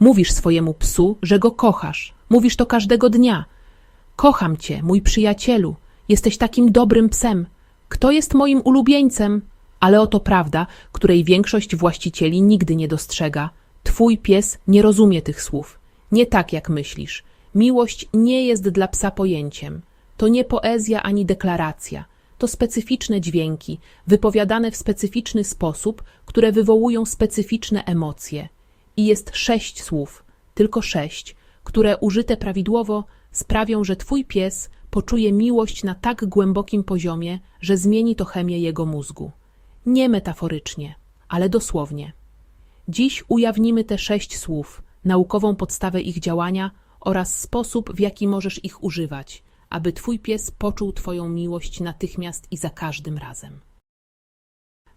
Mówisz swojemu psu, że go kochasz. Mówisz to każdego dnia. Kocham cię, mój przyjacielu. Jesteś takim dobrym psem. Kto jest moim ulubieńcem? Ale oto prawda, której większość właścicieli nigdy nie dostrzega. Twój pies nie rozumie tych słów. Nie tak, jak myślisz. Miłość nie jest dla psa pojęciem. To nie poezja ani deklaracja. To specyficzne dźwięki, wypowiadane w specyficzny sposób, które wywołują specyficzne emocje. I jest sześć słów, tylko sześć, które użyte prawidłowo sprawią, że twój pies poczuje miłość na tak głębokim poziomie, że zmieni to chemię jego mózgu. Nie metaforycznie, ale dosłownie. Dziś ujawnimy te sześć słów, naukową podstawę ich działania oraz sposób, w jaki możesz ich używać, aby twój pies poczuł twoją miłość natychmiast i za każdym razem.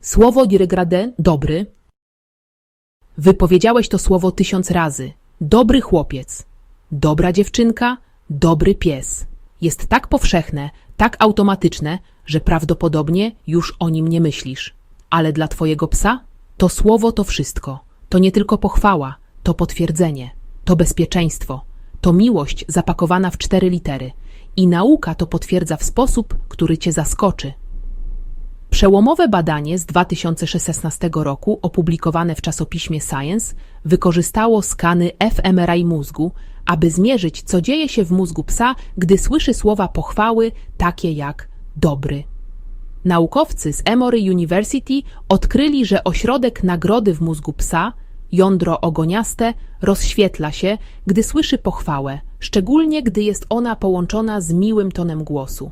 Słowo dirigrade dobry. Wypowiedziałeś to słowo tysiąc razy. Dobry chłopiec, dobra dziewczynka, dobry pies. Jest tak powszechne, tak automatyczne, że prawdopodobnie już o nim nie myślisz. Ale dla twojego psa to słowo to wszystko. To nie tylko pochwała, to potwierdzenie, to bezpieczeństwo, to miłość zapakowana w cztery litery. I nauka to potwierdza w sposób, który cię zaskoczy. Przełomowe badanie z 2016 roku, opublikowane w czasopiśmie Science, wykorzystało skany fMRI mózgu, aby zmierzyć, co dzieje się w mózgu psa, gdy słyszy słowa pochwały takie jak dobry. Naukowcy z Emory University odkryli, że ośrodek nagrody w mózgu psa, jądro ogoniaste, rozświetla się, gdy słyszy pochwałę, szczególnie gdy jest ona połączona z miłym tonem głosu.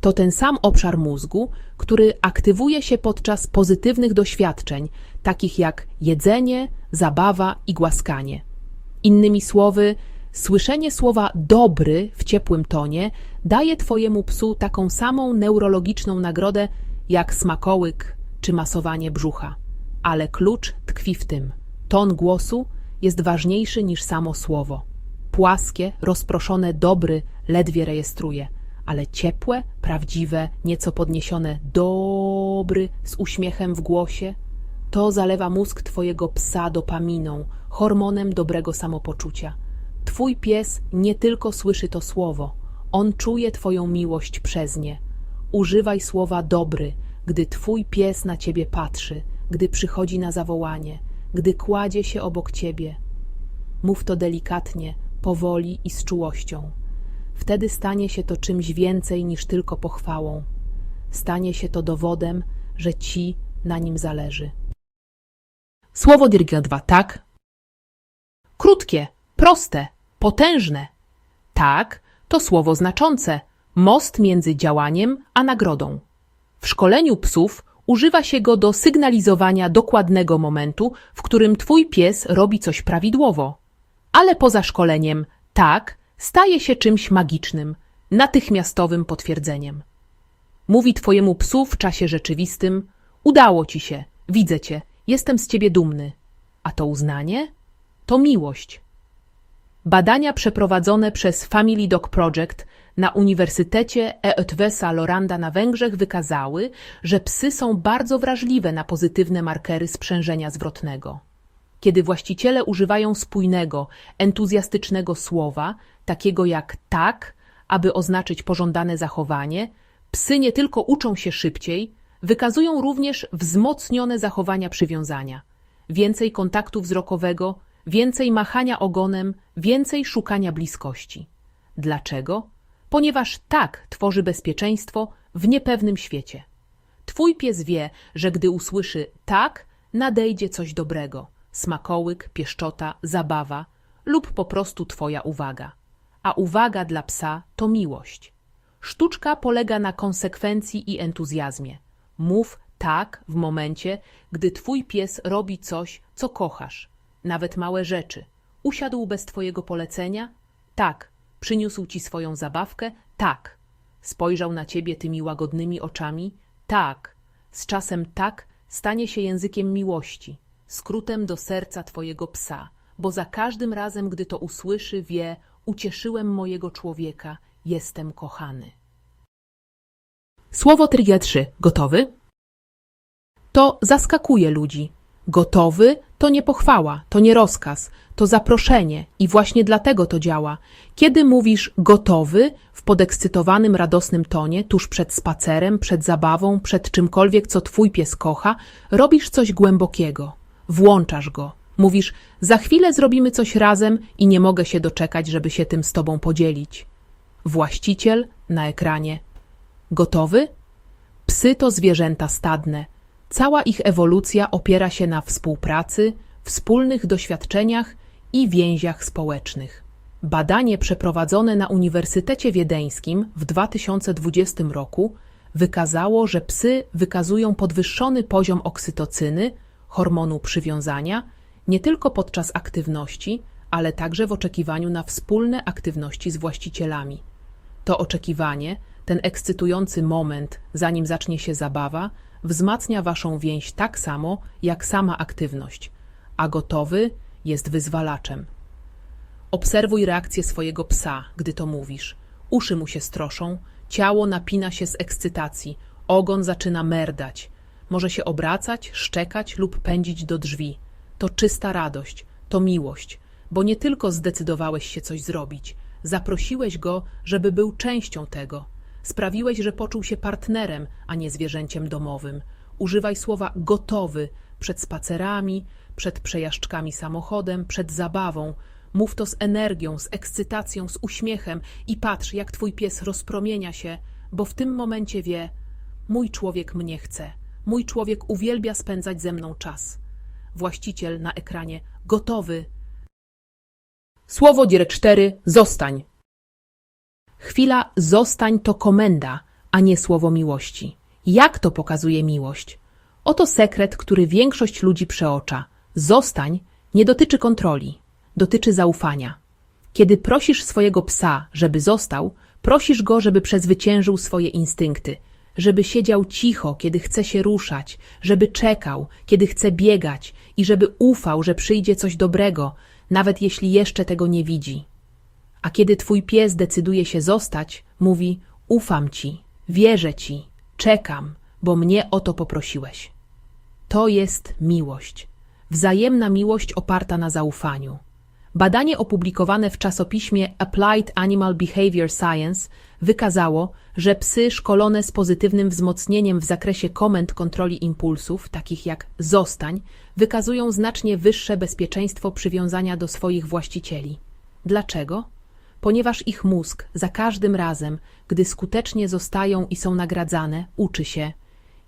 To ten sam obszar mózgu, który aktywuje się podczas pozytywnych doświadczeń, takich jak jedzenie, zabawa i głaskanie. Innymi słowy, słyszenie słowa dobry w ciepłym tonie daje Twojemu psu taką samą neurologiczną nagrodę jak smakołyk czy masowanie brzucha. Ale klucz tkwi w tym. Ton głosu jest ważniejszy niż samo słowo. Płaskie, rozproszone dobry ledwie rejestruje, ale ciepłe, prawdziwe, nieco podniesione dobry z uśmiechem w głosie to zalewa mózg Twojego psa dopaminą, hormonem dobrego samopoczucia. Twój pies nie tylko słyszy to słowo, on czuje Twoją miłość przez nie. Używaj słowa dobry, gdy Twój pies na Ciebie patrzy, gdy przychodzi na zawołanie, gdy kładzie się obok Ciebie. Mów to delikatnie, powoli i z czułością. Wtedy stanie się to czymś więcej niż tylko pochwałą. Stanie się to dowodem, że Ci na nim zależy. Słowo Dirga 2 tak. Krótkie, proste, potężne. Tak to słowo znaczące, most między działaniem a nagrodą. W szkoleniu psów używa się go do sygnalizowania dokładnego momentu, w którym twój pies robi coś prawidłowo. Ale poza szkoleniem tak staje się czymś magicznym, natychmiastowym potwierdzeniem. Mówi twojemu psu w czasie rzeczywistym: Udało ci się, widzę cię, jestem z ciebie dumny. A to uznanie? To miłość. Badania przeprowadzone przez Family Dog Project na Uniwersytecie Eötvösa Loranda na Węgrzech wykazały, że psy są bardzo wrażliwe na pozytywne markery sprzężenia zwrotnego. Kiedy właściciele używają spójnego, entuzjastycznego słowa, takiego jak tak, aby oznaczyć pożądane zachowanie, psy nie tylko uczą się szybciej, wykazują również wzmocnione zachowania przywiązania. Więcej kontaktu wzrokowego, więcej machania ogonem, więcej szukania bliskości. Dlaczego? Ponieważ tak tworzy bezpieczeństwo w niepewnym świecie. Twój pies wie, że gdy usłyszy tak, nadejdzie coś dobrego smakołyk, pieszczota, zabawa lub po prostu Twoja uwaga. A uwaga dla psa to miłość. Sztuczka polega na konsekwencji i entuzjazmie. Mów tak w momencie, gdy Twój pies robi coś, co kochasz, nawet małe rzeczy. Usiadł bez Twojego polecenia? Tak. Przyniósł Ci swoją zabawkę? Tak. Spojrzał na Ciebie tymi łagodnymi oczami? Tak. Z czasem tak stanie się językiem miłości, skrótem do serca Twojego psa, bo za każdym razem, gdy to usłyszy, wie, ucieszyłem mojego człowieka, jestem kochany. Słowo Trigger 3. Gotowy? To zaskakuje ludzi. Gotowy to nie pochwała, to nie rozkaz, to zaproszenie i właśnie dlatego to działa. Kiedy mówisz gotowy w podekscytowanym, radosnym tonie, tuż przed spacerem, przed zabawą, przed czymkolwiek, co twój pies kocha, robisz coś głębokiego. Włączasz go. Mówisz, za chwilę zrobimy coś razem i nie mogę się doczekać, żeby się tym z tobą podzielić. Właściciel na ekranie. Gotowy? Psy to zwierzęta stadne. Cała ich ewolucja opiera się na współpracy, wspólnych doświadczeniach i więziach społecznych. Badanie przeprowadzone na Uniwersytecie Wiedeńskim w 2020 roku wykazało, że psy wykazują podwyższony poziom oksytocyny, hormonu przywiązania, nie tylko podczas aktywności, ale także w oczekiwaniu na wspólne aktywności z właścicielami. To oczekiwanie, ten ekscytujący moment, zanim zacznie się zabawa, wzmacnia waszą więź tak samo, jak sama aktywność, a gotowy jest wyzwalaczem. Obserwuj reakcję swojego psa, gdy to mówisz. Uszy mu się stroszą, ciało napina się z ekscytacji, ogon zaczyna merdać. Może się obracać, szczekać lub pędzić do drzwi. To czysta radość, to miłość, bo nie tylko zdecydowałeś się coś zrobić, zaprosiłeś go, żeby był częścią tego. Sprawiłeś, że poczuł się partnerem, a nie zwierzęciem domowym. Używaj słowa gotowy przed spacerami, przed przejażdżkami samochodem, przed zabawą. Mów to z energią, z ekscytacją, z uśmiechem i patrz, jak twój pies rozpromienia się, bo w tym momencie wie: mój człowiek mnie chce, mój człowiek uwielbia spędzać ze mną czas. Właściciel na ekranie gotowy. Słowo dzier 4 zostań. Chwila zostań to komenda, a nie słowo miłości. Jak to pokazuje miłość? Oto sekret, który większość ludzi przeocza. Zostań nie dotyczy kontroli, dotyczy zaufania. Kiedy prosisz swojego psa, żeby został, prosisz go, żeby przezwyciężył swoje instynkty, żeby siedział cicho, kiedy chce się ruszać, żeby czekał, kiedy chce biegać i żeby ufał, że przyjdzie coś dobrego, nawet jeśli jeszcze tego nie widzi. A kiedy twój pies decyduje się zostać, mówi: Ufam ci, wierzę ci, czekam, bo mnie o to poprosiłeś. To jest miłość. Wzajemna miłość oparta na zaufaniu. Badanie opublikowane w czasopiśmie Applied Animal Behavior Science wykazało, że psy szkolone z pozytywnym wzmocnieniem w zakresie komend kontroli impulsów, takich jak zostań, wykazują znacznie wyższe bezpieczeństwo przywiązania do swoich właścicieli. Dlaczego? Ponieważ ich mózg za każdym razem, gdy skutecznie zostają i są nagradzane, uczy się.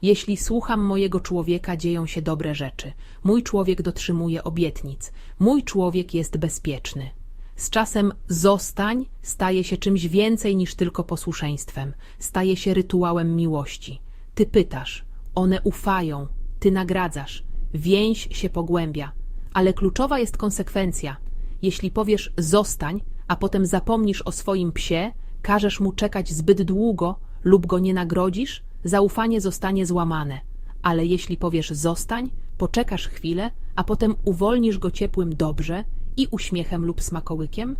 Jeśli słucham mojego człowieka, dzieją się dobre rzeczy. Mój człowiek dotrzymuje obietnic. Mój człowiek jest bezpieczny. Z czasem zostań staje się czymś więcej niż tylko posłuszeństwem. Staje się rytuałem miłości. Ty pytasz, one ufają, ty nagradzasz. Więź się pogłębia. Ale kluczowa jest konsekwencja. Jeśli powiesz zostań, a potem zapomnisz o swoim psie, każesz mu czekać zbyt długo lub go nie nagrodzisz, zaufanie zostanie złamane. Ale jeśli powiesz zostań, poczekasz chwilę, a potem uwolnisz go ciepłym dobrze i uśmiechem lub smakołykiem,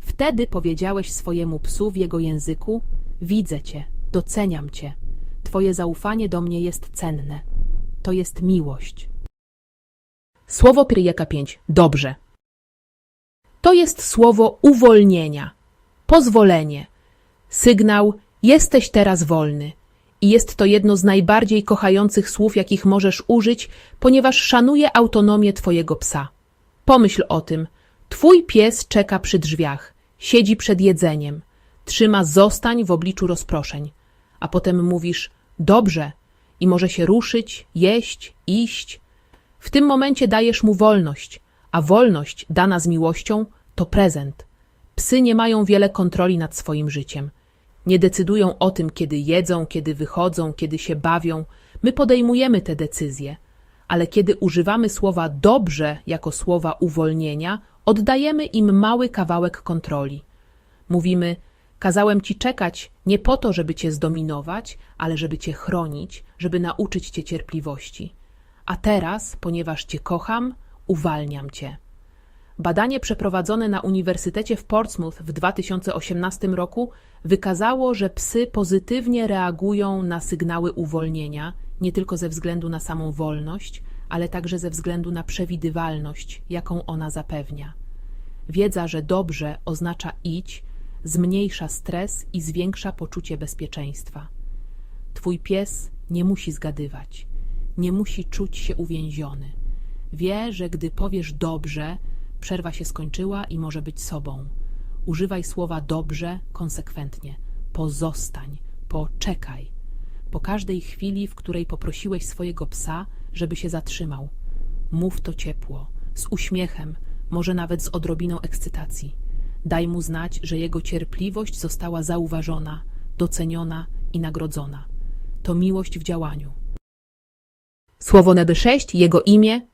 wtedy powiedziałeś swojemu psu w jego języku: Widzę cię, doceniam cię. Twoje zaufanie do mnie jest cenne. To jest miłość. Słowo Pyryjaka 5. Dobrze. To jest słowo uwolnienia, pozwolenie, sygnał jesteś teraz wolny. I jest to jedno z najbardziej kochających słów, jakich możesz użyć, ponieważ szanuje autonomię twojego psa. Pomyśl o tym. Twój pies czeka przy drzwiach, siedzi przed jedzeniem, trzyma zostań w obliczu rozproszeń, a potem mówisz dobrze i może się ruszyć, jeść, iść. W tym momencie dajesz mu wolność, a wolność dana z miłością to prezent. Psy nie mają wiele kontroli nad swoim życiem. Nie decydują o tym, kiedy jedzą, kiedy wychodzą, kiedy się bawią. My podejmujemy te decyzje, ale kiedy używamy słowa dobrze jako słowa uwolnienia, oddajemy im mały kawałek kontroli. Mówimy: Kazałem ci czekać nie po to, żeby cię zdominować, ale żeby cię chronić, żeby nauczyć cię cierpliwości. A teraz, ponieważ cię kocham, uwalniam cię. Badanie przeprowadzone na Uniwersytecie w Portsmouth w 2018 roku wykazało, że psy pozytywnie reagują na sygnały uwolnienia, nie tylko ze względu na samą wolność, ale także ze względu na przewidywalność, jaką ona zapewnia. Wiedza, że dobrze oznacza idź, zmniejsza stres i zwiększa poczucie bezpieczeństwa. Twój pies nie musi zgadywać, nie musi czuć się uwięziony. Wie, że gdy powiesz dobrze, przerwa się skończyła i może być sobą. Używaj słowa dobrze konsekwentnie. Pozostań, poczekaj. Po każdej chwili, w której poprosiłeś swojego psa, żeby się zatrzymał, mów to ciepło, z uśmiechem, może nawet z odrobiną ekscytacji. Daj mu znać, że jego cierpliwość została zauważona, doceniona i nagrodzona. To miłość w działaniu. Słowo Neby 6, jego imię.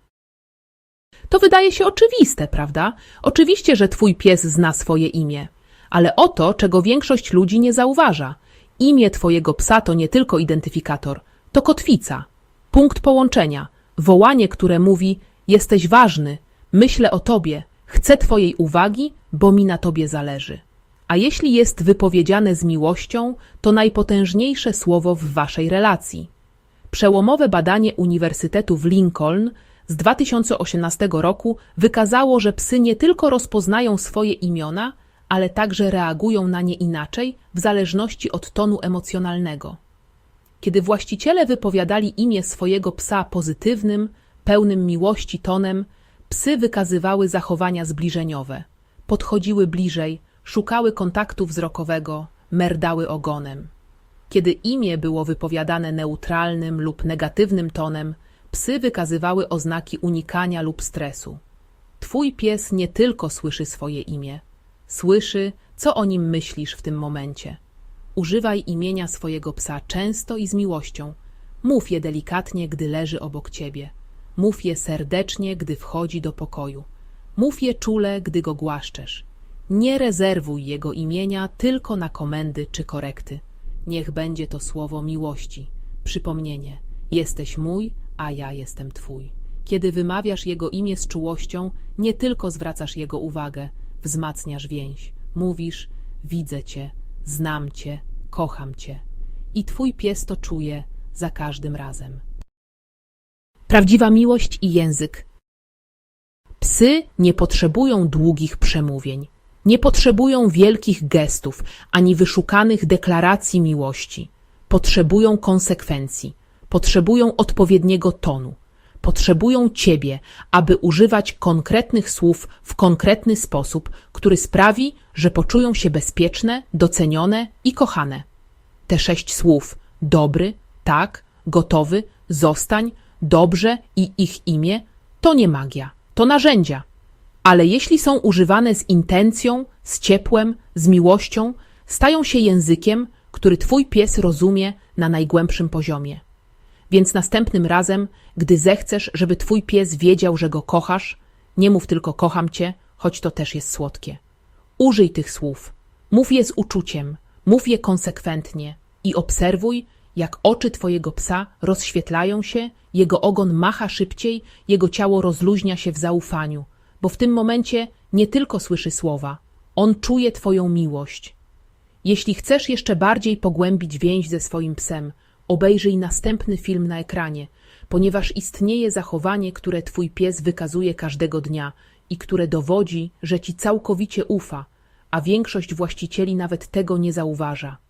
To wydaje się oczywiste, prawda? Oczywiście, że twój pies zna swoje imię. Ale oto, czego większość ludzi nie zauważa. Imię twojego psa to nie tylko identyfikator, to kotwica, punkt połączenia, wołanie, które mówi: Jesteś ważny, myślę o tobie, chcę twojej uwagi, bo mi na tobie zależy. A jeśli jest wypowiedziane z miłością, to najpotężniejsze słowo w waszej relacji. Przełomowe badanie Uniwersytetu w Lincoln z 2018 roku wykazało, że psy nie tylko rozpoznają swoje imiona, ale także reagują na nie inaczej w zależności od tonu emocjonalnego. Kiedy właściciele wypowiadali imię swojego psa pozytywnym, pełnym miłości tonem, psy wykazywały zachowania zbliżeniowe. Podchodziły bliżej, szukały kontaktu wzrokowego, merdały ogonem. Kiedy imię było wypowiadane neutralnym lub negatywnym tonem, psy wykazywały oznaki unikania lub stresu. Twój pies nie tylko słyszy swoje imię, słyszy, co o nim myślisz w tym momencie. Używaj imienia swojego psa często i z miłością. Mów je delikatnie, gdy leży obok ciebie. Mów je serdecznie, gdy wchodzi do pokoju. Mów je czule, gdy go głaszczesz. Nie rezerwuj jego imienia tylko na komendy czy korekty. Niech będzie to słowo miłości, przypomnienie. Jesteś mój, a ja jestem twój. Kiedy wymawiasz jego imię z czułością, nie tylko zwracasz jego uwagę, wzmacniasz więź. Mówisz: Widzę cię, znam cię, kocham cię. I twój pies to czuje za każdym razem. Prawdziwa miłość i język. Psy nie potrzebują długich przemówień, nie potrzebują wielkich gestów ani wyszukanych deklaracji miłości. Potrzebują konsekwencji, potrzebują odpowiedniego tonu, potrzebują ciebie, aby używać konkretnych słów w konkretny sposób, który sprawi, że poczują się bezpieczne, docenione i kochane. Te sześć słów dobry, tak, gotowy, zostań, dobrze i ich imię to nie magia, to narzędzia. Ale jeśli są używane z intencją, z ciepłem, z miłością, stają się językiem, który twój pies rozumie na najgłębszym poziomie. Więc następnym razem, gdy zechcesz, żeby twój pies wiedział, że go kochasz, nie mów tylko kocham cię, choć to też jest słodkie. Użyj tych słów. Mów je z uczuciem, mów je konsekwentnie i obserwuj, jak oczy twojego psa rozświetlają się, jego ogon macha szybciej, jego ciało rozluźnia się w zaufaniu, bo w tym momencie nie tylko słyszy słowa, on czuje twoją miłość. Jeśli chcesz jeszcze bardziej pogłębić więź ze swoim psem, obejrzyj następny film na ekranie, ponieważ istnieje zachowanie, które twój pies wykazuje każdego dnia i które dowodzi, że ci całkowicie ufa, a większość właścicieli nawet tego nie zauważa.